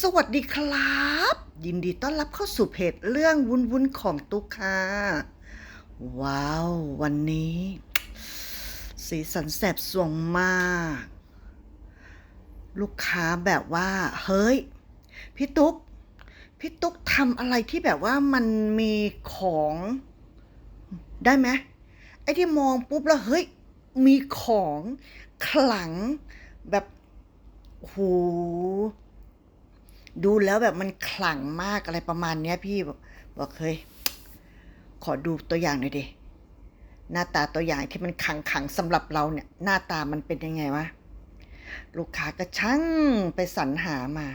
สวัสดีครับ ยินดีต้อนรับเข้าสู่เพจเรื่องวุ้นวุ้นของตุ๊กค่ะ ว้าว วันนี้ สีสันแสบสวงมาก ลูกค้าแบบว่า เฮ้ย พี่ตุ๊กพี่ตุ๊กทำอะไรที่แบบว่ามันมีของได้ไหมไอ้ที่มองปุ๊บแล้ว เฮ้ย มีของขลังแบบโห ดูแล้วแบบมันขลังมากอะไรประมาณเนี้ยพี่บอกบอกเฮ้ยขอดูตัวอย่างหน่อยดิหน้าตาตัวอย่างที่มันขังขังๆสำหรับเราเนี่ย หน้าตามันเป็นยังไงวะลูกค้าก็ช่างไปสรรหามา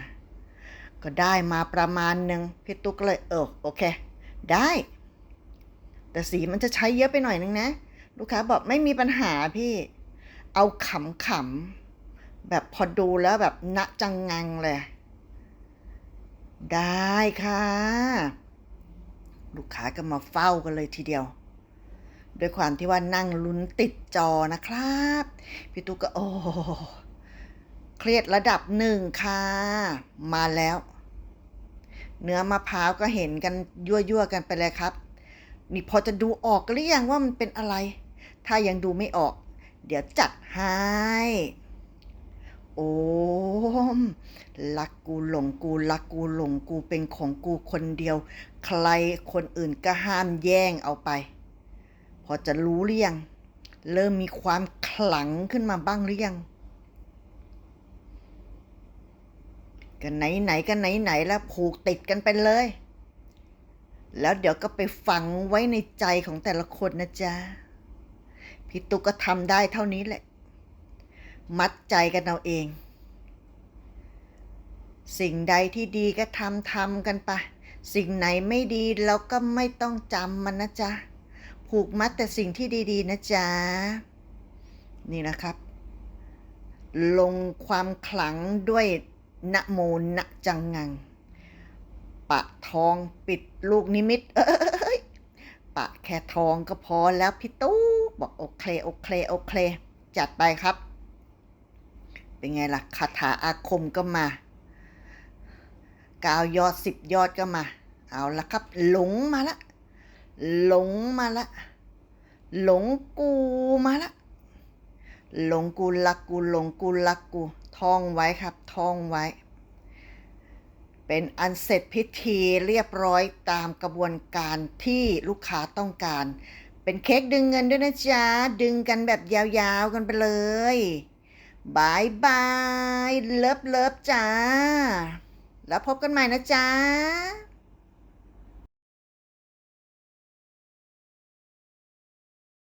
ก็ได้มาประมาณหนึ่งพี่ตุ๊กก็เลยเออโอเค ได้ แต่สีมันจะใช้เยอะไปหน่อยนึงนะ ลูกค้าบอกไม่มีปัญหาพี่ เอาขำขำๆแบบพอดูแล้วแบบณจังงังเลย ได้ค่ะ ลูกค้าก็มาเฝ้ากันเลยทีเดียวด้วยความที่ว่านั่งลุ้นติดจอนะครับ พี่ตุ๊กก็โอ้เครียดระดับหนึ่งค่ะ มาแล้ว เนื้อมะพร้าวก็เห็นกันยั่วๆกันไปเลยครับ นี่พอจะดูออกหรือยังว่ามันเป็นอะไร ถ้ายังดูไม่ออก เดี๋ยวจัดให้ โอม รักกูหลงกูรักกูหลงกูเป็นของกูคนเดียว ใครคนอื่นก็ห้ามแย่งเอาไป พอจะรู้หรือยัง เริ่มมีความขลังขึ้นมาบ้างหรือยังกันไหนไหนๆกันไหนไหนๆแล้วผูกติดกันไปเลย แล้วเดี๋ยวก็ไปฝังไว้ในใจของแต่ละคนนะจ๊ะพี่ตุ๊กก็ทำได้เท่านี้แหละ มัดใจกันเอาเอง สิ่งใดที่ดีก็ทำทำกันไป สิ่งไหนไม่ดีเราก็ไม่ต้องจำมันนะจ๊ะ ผูกมัดแต่สิ่งที่ดี ๆ นะจ๊ะ นี่นะครับ ลงความขลังด้วยนะโมนะจังงัง ปะทองปิดลูกนิมิต เอ้ย ปะแค่ทองก็พอแล้วพี่ตู้บอกโอเค โอเค โอเค จัดไปครับ เป็นไงล่ะคาถาอาคมก็มา เก้ายอดสิบยอดก็มา เอาละครับ หลงมาละ หลงมาละ หลงกูมาละ หลงกูรักกูหลงกูรักกูท่องไว้ครับท่องไว้ เป็นอันเสร็จพิธีเรียบร้อยตามกระบวนการที่ลูกค้าต้องการ เป็นเค้กดึงเงินด้วยนะจ๊ะ ดึงกันแบบยาวๆกันไปเลยบายบาย เลิฟเลิฟจ้า แล้วพบกันใหม่นะจ๊ะ